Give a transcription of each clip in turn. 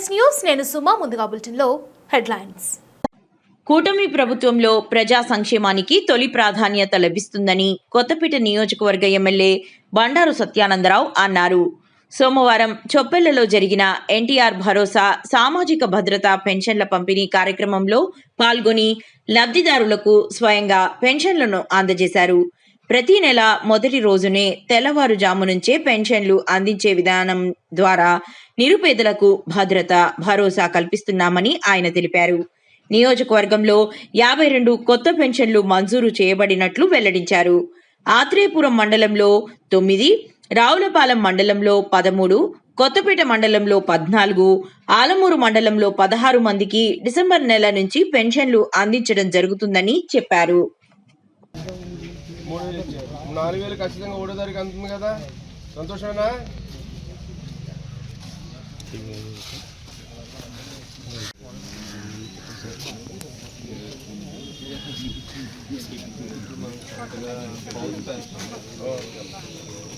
Yes news నేను సుమా ముందుగా బులెటిన్లో హెడ్లైన్స్. కూటమి ప్రభుత్వంలో ప్రజా సంక్షేమానికి తొలి ప్రాధాన్యత లభిస్తుందని కొత్తపేట నియోజకవర్గ ఎమ్మెల్యే బండారు సత్యానందరావు అన్నారు. సోమవారం చొప్పెళ్ళలో జరిగిన ఎన్టీఆర్ భరోసా సామాజిక భద్రత పెన్షన్ల పంపిణీ కార్యక్రమంలో పాల్గొని లబ్ధిదారులకు స్వయంగా పెన్షన్లను అందజేశారు. ప్రతి నెల మొదటి రోజునే తెల్లవారుజాము నుంచే పెన్షన్లు అందించే విధానం ద్వారా నిరుపేదలకు భద్రత భరోసా కల్పిస్తున్నామని ఆయన తెలిపారు. నియోజకవర్గంలో యాభై రెండు కొత్త పెన్షన్లు మంజూరు చేయబడినట్లు వెల్లడించారు. ఆత్రేయపురం మండలంలో తొమ్మిది రావులపాలెం మండలంలో పదమూడు కొత్తపేట మండలంలో పద్నాలుగు ఆలమూరు మండలంలో పదహారు మందికి డిసెంబర్ నెల నుంచి పెన్షన్లు అందించడం జరుగుతుందని చెప్పారు. మూడు వేలు ఇచ్చారు నాలుగు వేలు ఖచ్చితంగా ఒకటో తారీఖు అందుతుంది కదా సంతోషమేనా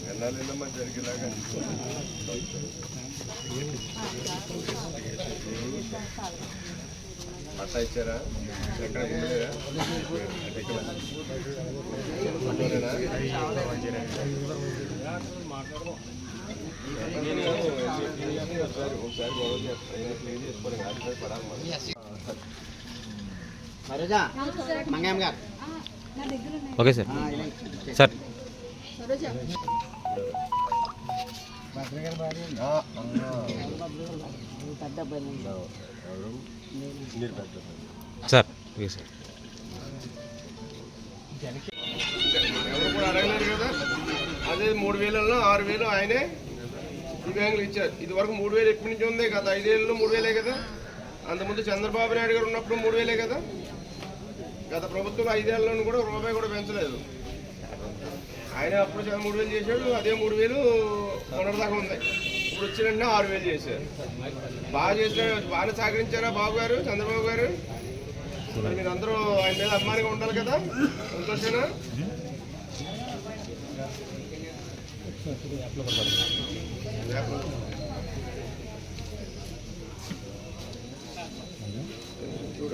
ఎన్నాళ్ళేనమ్మా జరిగేలాగా పట్టా ఇచ్చారా? ఎక్కడ ఉండలేదా? Okay sir. సార్. ఆ, సార్ సార్. కదా అదే మూడు వేలలో ఆరు వేలు ఆయనే దివ్యాంగులు ఇచ్చారు. ఇది వరకు మూడు వేలు ఎప్పటి నుంచి ఉంది గత ఐదేళ్ళలో మూడు వేలే కదా? అంతకుముందు చంద్రబాబు నాయుడు గారు ఉన్నప్పుడు మూడు వేలే కదా? గత ప్రభుత్వం ఐదేళ్ళను కూడా రూపాయి కూడా పెంచలేదు. ఆయన అప్పుడు మూడు వేలు చేశాడు అదే మూడు వేలు మొన్నటిదాకా ఉంది ఇప్పుడు వచ్చిన ఆరు వేలు చేశారు. బాగా చేసిన బాగానే సహకరించారా బాబు గారు చంద్రబాబు గారు? మరి మీరు అందరూ ఆయన మీద అభిమానిగా ఉండాలి కదా? సంతోషేనా? చూడ